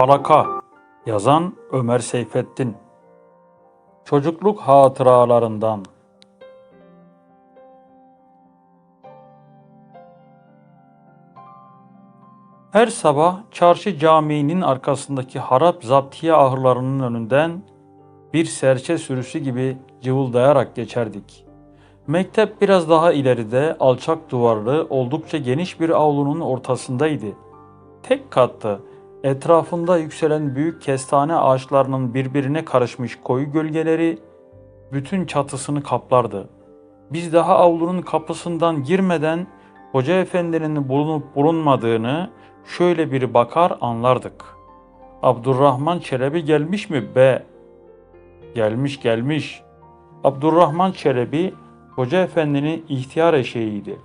Falaka Yazan Ömer Seyfettin Çocukluk hatıralarından Her sabah çarşı caminin arkasındaki harap zaptiye ahırlarının önünden bir serçe sürüsü gibi cıvıldayarak geçerdik. Mektep biraz daha ileride alçak duvarlı oldukça geniş bir avlunun ortasındaydı. Tek kattı. Etrafında yükselen büyük kestane ağaçlarının birbirine karışmış koyu gölgeleri bütün çatısını kaplardı. Biz daha avlunun kapısından girmeden Hoca Efendi'nin bulunup bulunmadığını şöyle bir bakar anlardık. Abdurrahman Çelebi gelmiş mi be? Gelmiş gelmiş. Abdurrahman Çelebi Hoca Efendi'nin ihtiyar eşeğiydi.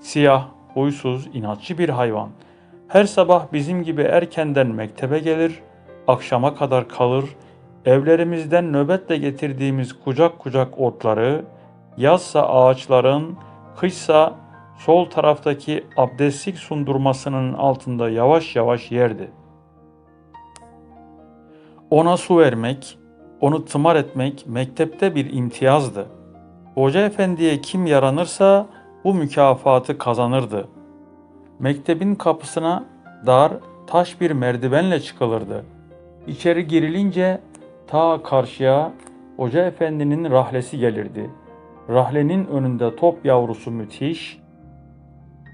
Siyah, huysuz, inatçı bir hayvan. Her sabah bizim gibi erkenden mektebe gelir, akşama kadar kalır, evlerimizden nöbetle getirdiğimiz kucak kucak otları, yazsa ağaçların, kışsa sol taraftaki abdestlik sundurmasının altında yavaş yavaş yerdi. Ona su vermek, onu tımar etmek mektepte bir imtiyazdı. Hoca efendiye kim yaranırsa bu mükafatı kazanırdı. Mektebin kapısına dar, taş bir merdivenle çıkılırdı. İçeri girilince ta karşıya Hoca efendinin rahlesi gelirdi. Rahlenin önünde top yavrusu müthiş,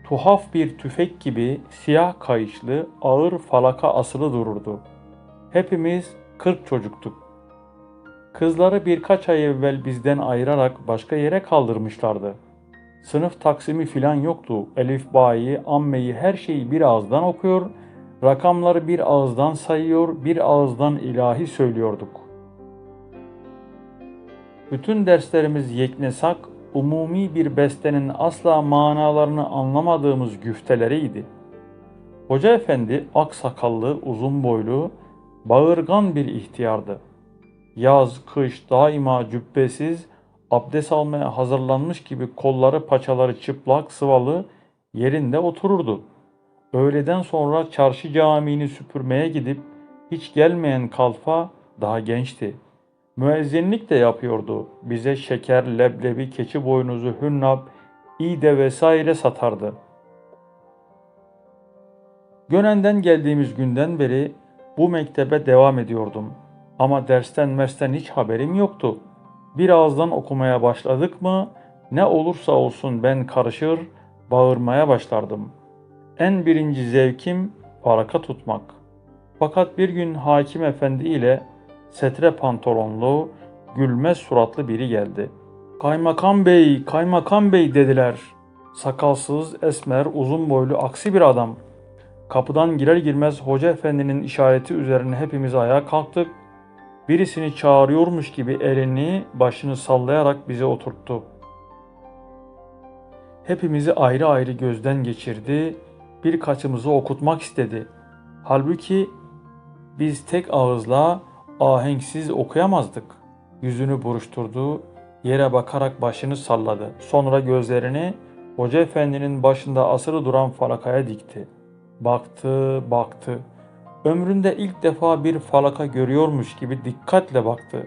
tuhaf bir tüfek gibi siyah kayışlı ağır falaka asılı dururdu. Hepimiz kırk çocuktuk. Kızları birkaç ay evvel bizden ayırarak başka yere kaldırmışlardı. Sınıf taksimi filan yoktu. Elif bayi, ammeyi her şeyi bir ağızdan okuyor, rakamları bir ağızdan sayıyor, bir ağızdan ilahi söylüyorduk. Bütün derslerimiz yeknesak, umumi bir bestenin asla manalarını anlamadığımız güfteleriydi. Hoca efendi ak sakallı, uzun boylu, bağırgan bir ihtiyardı. Yaz, kış daima cübbesiz, abdest almaya hazırlanmış gibi kolları paçaları çıplak, sıvalı yerinde otururdu. Öğleden sonra çarşı camini süpürmeye gidip hiç gelmeyen kalfa daha gençti. Müezzinlik de yapıyordu. Bize şeker, leblebi, keçi boynuzu, hünnap, iğde vesaire satardı. Gönen'den geldiğimiz günden beri bu mektebe devam ediyordum. Ama dersten mersten hiç haberim yoktu. Bir ağızdan okumaya başladık mı ne olursa olsun ben karışır, bağırmaya başlardım. En birinci zevkim paraka tutmak. Fakat bir gün hakim efendi ile setre pantolonlu, gülmez suratlı biri geldi. Kaymakam bey, kaymakam bey dediler. Sakalsız, esmer, uzun boylu aksi bir adam. Kapıdan girer girmez hoca efendinin işareti üzerine hepimiz ayağa kalktık. Birisini çağırıyormuş gibi elini, başını sallayarak bize oturttu. Hepimizi ayrı ayrı gözden geçirdi, birkaçımızı okutmak istedi. Halbuki biz tek ağızla ahenksiz okuyamazdık. Yüzünü buruşturdu, yere bakarak başını salladı. Sonra gözlerini Hoca Efendi'nin başında asılı duran falakaya dikti. Baktı, baktı. Ömründe ilk defa bir falaka görüyormuş gibi dikkatle baktı.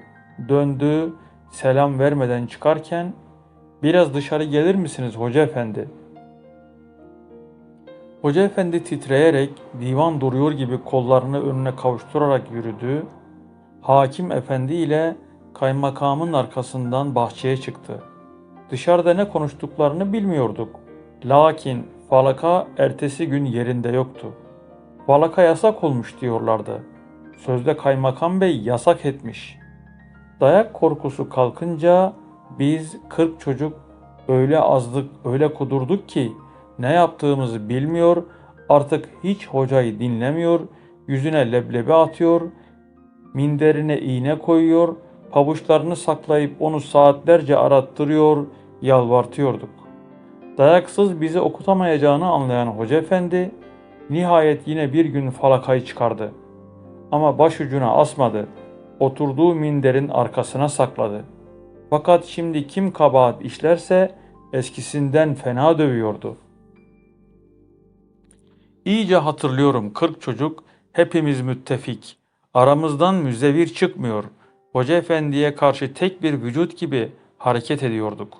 Döndü, selam vermeden çıkarken "Biraz dışarı gelir misiniz Hoca Efendi?" Hoca Efendi titreyerek divan duruyor gibi kollarını önüne kavuşturarak yürüdü. Hakim Efendi ile kaymakamın arkasından bahçeye çıktı. Dışarıda ne konuştuklarını bilmiyorduk. Lakin falaka ertesi gün yerinde yoktu. Falaka yasak olmuş diyorlardı. Sözde kaymakam bey yasak etmiş. Dayak korkusu kalkınca biz kırk çocuk öyle azdık, öyle kudurduk ki ne yaptığımızı bilmiyor, artık hiç hocayı dinlemiyor, yüzüne leblebi atıyor, minderine iğne koyuyor, pabuçlarını saklayıp onu saatlerce arattırıyor, yalvartıyorduk. Dayaksız bizi okutamayacağını anlayan hoca efendi nihayet yine bir gün falakayı çıkardı. Ama başucuna asmadı. Oturduğu minderin arkasına sakladı. Fakat şimdi kim kabahat işlerse eskisinden fena dövüyordu. İyice hatırlıyorum kırk çocuk Hepimiz müttefik. Aramızdan müzevir çıkmıyor. Hoca efendiye karşı tek bir vücut gibi hareket ediyorduk.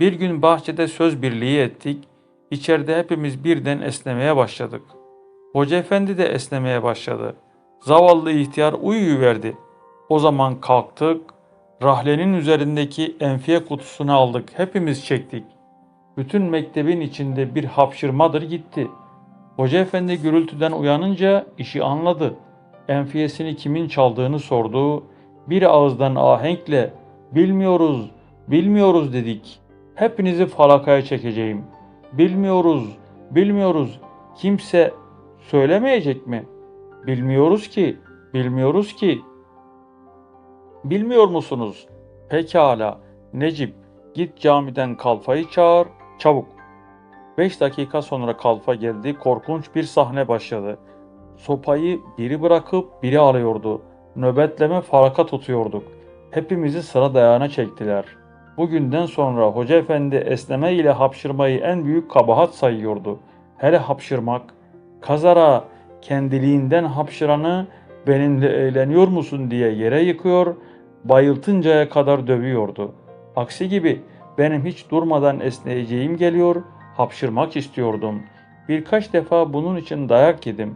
Bir gün bahçede söz birliği ettik. İçeride hepimiz birden esnemeye başladık. Hoca efendi de esnemeye başladı. Zavallı ihtiyar uyuyuverdi. O zaman kalktık, rahlenin üzerindeki enfiye kutusunu aldık, hepimiz çektik. Bütün mektebin içinde bir hapşırmadır gitti. Hoca efendi gürültüden uyanınca işi anladı. Enfiyesini kimin çaldığını sordu. Bir ağızdan ahenkle bilmiyoruz, bilmiyoruz dedik. Hepinizi falakaya çekeceğim. Bilmiyoruz, bilmiyoruz. Kimse söylemeyecek mi? Bilmiyoruz ki, bilmiyoruz ki. Bilmiyor musunuz? Pekala. Necip, git camiden kalfayı çağır, çabuk. Beş dakika sonra kalfa geldi, korkunç bir sahne başladı. Sopayı biri bırakıp biri alıyordu. Nöbetleme faraka tutuyorduk. Hepimizi sıra dayağına çektiler. Bugünden sonra Hoca Efendi esneme ile hapşırmayı en büyük kabahat sayıyordu. Hele hapşırmak, kazara kendiliğinden hapşıranı benimle eğleniyor musun diye yere yıkıyor, bayıltıncaya kadar dövüyordu. Aksi gibi benim hiç durmadan esneyeceğim geliyor, hapşırmak istiyordum. Birkaç defa bunun için dayak yedim.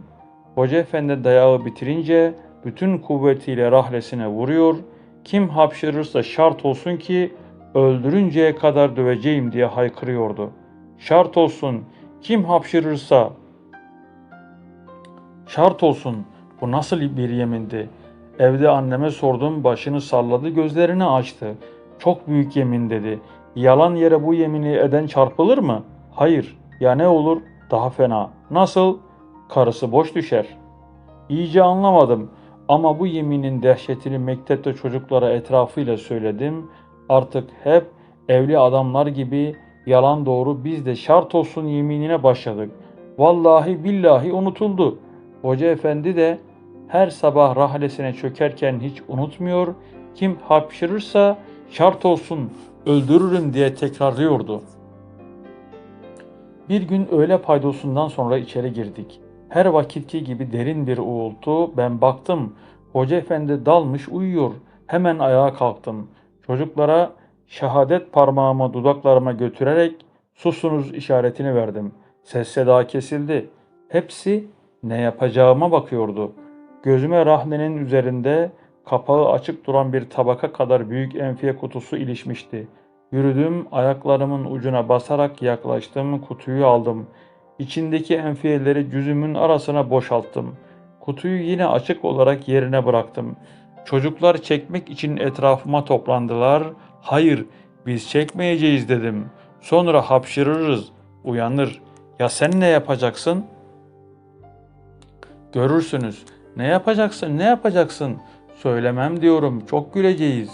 Hoca efendi dayağı bitirince bütün kuvvetiyle rahlesine vuruyor, kim hapşırırsa şart olsun ki öldürünceye kadar döveceğim diye haykırıyordu. Şart olsun kim hapşırırsa şart olsun bu nasıl bir yemindi? Evde anneme sordum başını salladı gözlerini açtı. Çok büyük yemin dedi. Yalan yere bu yemini eden çarpılır mı? Hayır. Ya ne olur? Daha fena. Nasıl? Karısı boş düşer. İyice anlamadım ama bu yeminin dehşetini mektepte çocuklara etrafıyla söyledim. Artık hep evli adamlar gibi yalan doğru biz de şart olsun yeminine başladık. Vallahi billahi unutuldu. Hoca efendi de her sabah rahlesine çökerken hiç unutmuyor. Kim hapşırırsa şart olsun öldürürüm diye tekrarlıyordu. Bir gün öğle paydosundan sonra içeri girdik. Her vakitki gibi derin bir uğultu. Ben baktım. Hoca efendi dalmış uyuyor. Hemen ayağa kalktım. Çocuklara şehadet parmağımı dudaklarıma götürerek susunuz işaretini verdim. Ses seda kesildi. Hepsi ne yapacağıma bakıyordu. Gözüme rahnenin üzerinde kapağı açık duran bir tabaka kadar büyük enfiye kutusu ilişmişti. Yürüdüm, ayaklarımın ucuna basarak yaklaştım, kutuyu aldım. İçindeki enfiyeleri cüzümün arasına boşalttım. Kutuyu yine açık olarak yerine bıraktım. Çocuklar çekmek için etrafıma toplandılar. Hayır, biz çekmeyeceğiz dedim. Sonra hapşırırız, uyanır. Ya sen ne yapacaksın? Görürsünüz. Ne yapacaksın, ne yapacaksın? Söylemem diyorum, çok güleceğiz.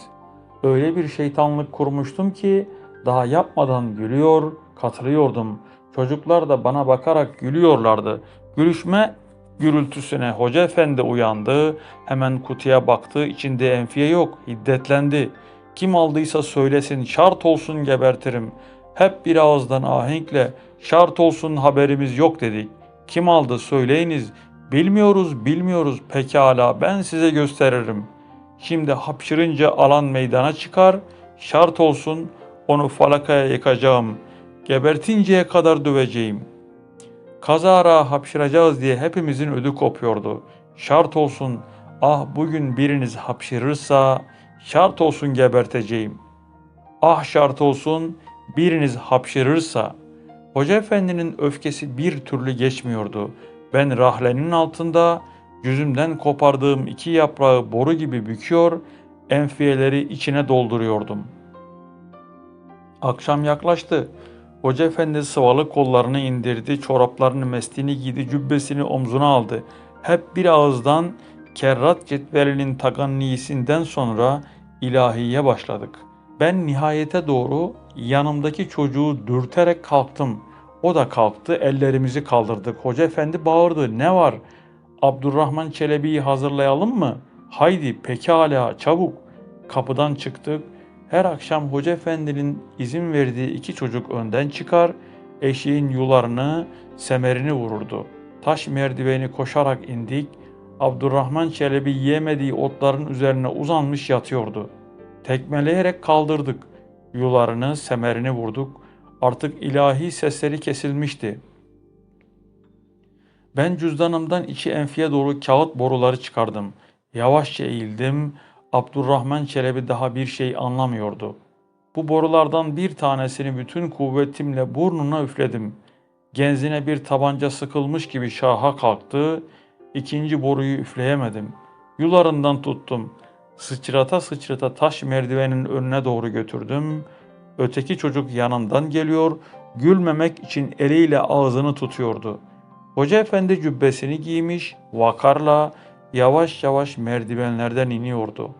Öyle bir şeytanlık kurmuştum ki daha yapmadan gülüyor, katılıyordum. Çocuklar da bana bakarak gülüyorlardı. Gülüşme gürültüsüne hoca efendi uyandı. Hemen kutuya baktı. İçinde enfiye yok. Hiddetlendi. Kim aldıysa söylesin şart olsun gebertirim. Hep bir ağızdan ahenkle şart olsun haberimiz yok dedik. Kim aldı söyleyiniz. Bilmiyoruz bilmiyoruz pekala ben size gösteririm. Şimdi hapşırınca alan meydana çıkar. Şart olsun onu falakaya yıkacağım. Gebertinceye kadar döveceğim. Kazara hapşıracağız diye hepimizin ödü kopuyordu. Şart olsun ah bugün biriniz hapşırırsa şart olsun geberteceğim. Ah şart olsun biriniz hapşırırsa. Hoca efendinin öfkesi bir türlü geçmiyordu. Ben rahlenin altında yüzümden kopardığım iki yaprağı boru gibi büküyor, enfiyeleri içine dolduruyordum. Akşam yaklaştı. Hoca efendi sıvalı kollarını indirdi, çoraplarını mestini giydi, cübbesini omzuna aldı. Hep bir ağızdan kerrat cetvelinin tagannisinden sonra ilahiye başladık. Ben nihayete doğru yanımdaki çocuğu dürterek kalktım. O da kalktı, ellerimizi kaldırdık. Hoca efendi bağırdı, ne var? Abdurrahman Çelebi'yi hazırlayalım mı? Haydi pekala çabuk. Kapıdan çıktık. Her akşam Hoca Efendi'nin izin verdiği iki çocuk önden çıkar, eşeğin yularını, semerini vururdu. Taş merdiveni koşarak indik. Abdurrahman Çelebi yiyemediği otların üzerine uzanmış yatıyordu. Tekmeleyerek kaldırdık. Yularını, semerini vurduk. Artık ilahi sesleri kesilmişti. Ben cüzdanımdan içi enfiye doğru kağıt boruları çıkardım. Yavaşça eğildim. Abdurrahman Çelebi daha bir şey anlamıyordu. Bu borulardan bir tanesini bütün kuvvetimle burnuna üfledim. Genzine bir tabanca sıkılmış gibi şaha kalktı. İkinci boruyu üfleyemedim. Yularından tuttum. Sıçrata sıçrata taş merdivenin önüne doğru götürdüm. Öteki çocuk yanından geliyor, gülmemek için eliyle ağzını tutuyordu. Hoca efendi cübbesini giymiş, vakarla yavaş yavaş merdivenlerden iniyordu.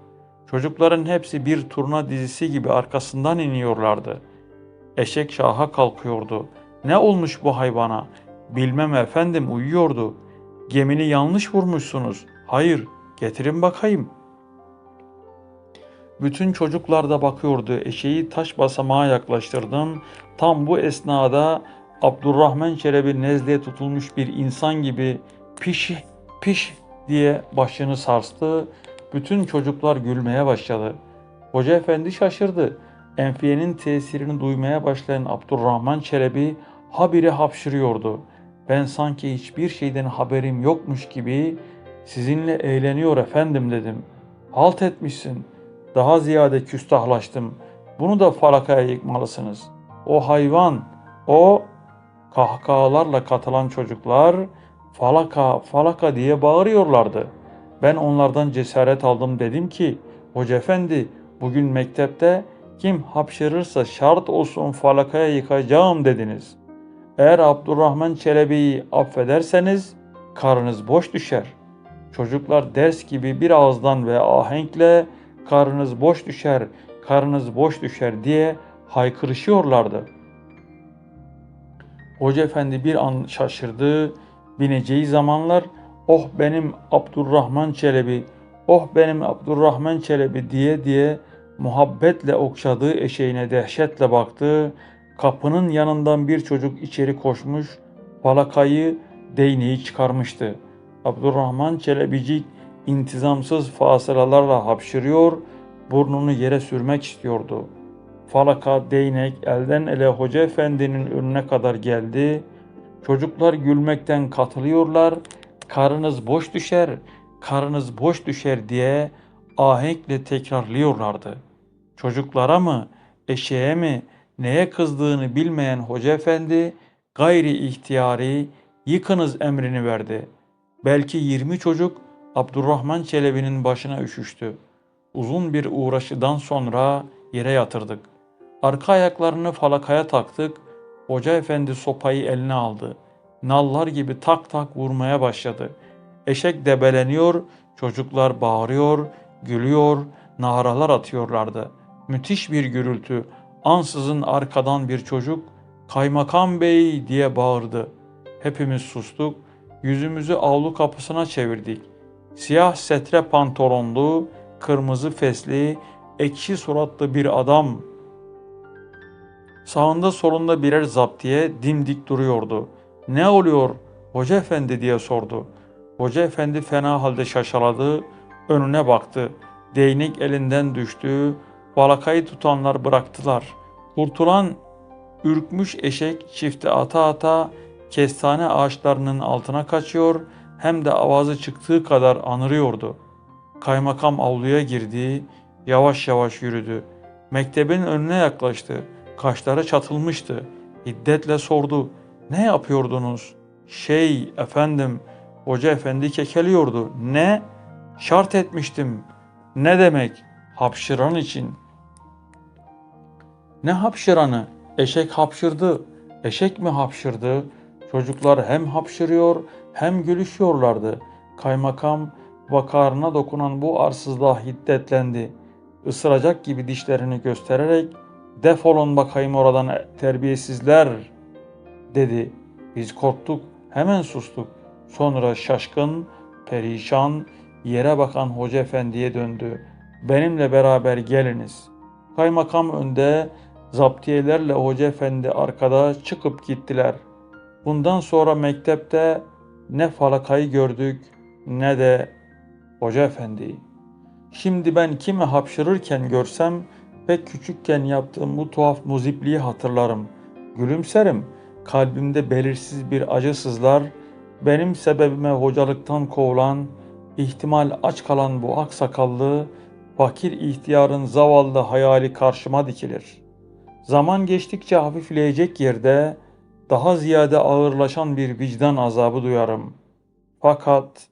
Çocukların hepsi bir turna dizisi gibi arkasından iniyorlardı. Eşek şaha kalkıyordu. Ne olmuş bu hayvana? Bilmem efendim uyuyordu. Gemini yanlış vurmuşsunuz. Hayır, getirin bakayım. Bütün çocuklar da bakıyordu. Eşeği taş basamağa yaklaştırdım. Tam bu esnada Abdurrahman Çelebi nezleye tutulmuş bir insan gibi piş piş diye başını sarstı. Bütün çocuklar gülmeye başladı. Hoca efendi şaşırdı. Enfiyenin tesirini duymaya başlayan Abdurrahman Çelebi habire hapşırıyordu. Ben sanki hiçbir şeyden haberim yokmuş gibi sizinle eğleniyor efendim dedim. Halt etmişsin. Daha ziyade küstahlaştım. Bunu da falakaya yıkmalısınız. O hayvan, o kahkahalarla katılan çocuklar falaka falaka diye bağırıyorlardı. Ben onlardan cesaret aldım dedim ki hoca efendi bugün mektepte kim hapşırırsa şart olsun falakaya yıkacağım dediniz. Eğer Abdurrahman Çelebi'yi affederseniz karınız boş düşer. Çocuklar ders gibi bir ağızdan ve ahenkle karınız boş düşer, karınız boş düşer diye haykırışıyorlardı. Hoca efendi bir an şaşırdı. Bineceği zamanlar oh benim Abdurrahman Çelebi, oh benim Abdurrahman Çelebi diye diye muhabbetle okşadığı eşeğine dehşetle baktı. Kapının yanından bir çocuk içeri koşmuş, falakayı, değneği çıkarmıştı. Abdurrahman Çelebicik intizamsız fasılalarla hapşırıyor, burnunu yere sürmek istiyordu. Falaka, değnek elden ele hoca efendinin önüne kadar geldi. Çocuklar gülmekten katılıyorlar. Karınız boş düşer, karınız boş düşer diye ahenkle tekrarlıyorlardı. Çocuklara mı, eşeğe mi, neye kızdığını bilmeyen hoca efendi gayri ihtiyari yıkınız emrini verdi. Belki 20 çocuk Abdurrahman Çelebi'nin başına üşüştü. Uzun bir uğraşıdan sonra yere yatırdık. Arka ayaklarını falakaya taktık. Hoca efendi sopayı eline aldı. Nallar gibi tak tak vurmaya başladı. Eşek debeleniyor, çocuklar bağırıyor, gülüyor, naralar atıyorlardı. Müthiş bir gürültü. Ansızın arkadan bir çocuk "Kaymakam bey!" diye bağırdı. Hepimiz sustuk. Yüzümüzü avlu kapısına çevirdik. Siyah setre pantolonlu, kırmızı fesli, ekşi suratlı bir adam sağında solunda birer zaptiye dimdik duruyordu. Ne oluyor hoca efendi diye sordu. Hoca efendi fena halde şaşaladı, önüne baktı. Değnek elinden düştü, balakayı tutanlar bıraktılar. Kurtulan ürkmüş eşek çifte ata ata kestane ağaçlarının altına kaçıyor hem de avazı çıktığı kadar anırıyordu. Kaymakam avluya girdi, yavaş yavaş yürüdü. Mektebin önüne yaklaştı. Kaşları çatılmıştı. Hiddetle sordu. Ne yapıyordunuz? Şey efendim, hoca efendi kekeliyordu. Ne? Şart etmiştim. Ne demek? Hapşıran için. Ne hapşıranı? Eşek hapşırdı. Eşek mi hapşırdı? Çocuklar hem hapşırıyor hem gülüşüyorlardı. Kaymakam vakarına dokunan bu arsızlığa hiddetlendi. Isıracak gibi dişlerini göstererek defolun bakayım oradan terbiyesizler dedi. Biz korktuk hemen sustuk. Sonra şaşkın, perişan, yere bakan hoca efendiye döndü. Benimle beraber geliniz. Kaymakam önde, zaptiyelerle hoca efendi arkada çıkıp gittiler. Bundan sonra mektepte ne falakayı gördük ne de hoca efendi. Şimdi ben kimi hapşırırken görsem pek küçükken yaptığım bu tuhaf muzipliği hatırlarım. Gülümserim. Kalbimde belirsiz bir acı sızlar. Benim sebebime hocalıktan kovulan, ihtimal aç kalan bu aksakallı, fakir ihtiyarın zavallı hayali karşıma dikilir. Zaman geçtikçe hafifleyecek yerde daha ziyade ağırlaşan bir vicdan azabı duyarım. Fakat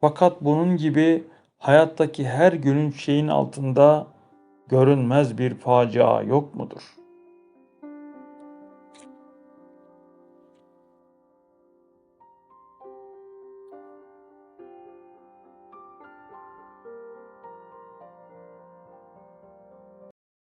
fakat bunun gibi hayattaki her gülünç şeyin altında görünmez bir facia yok mudur?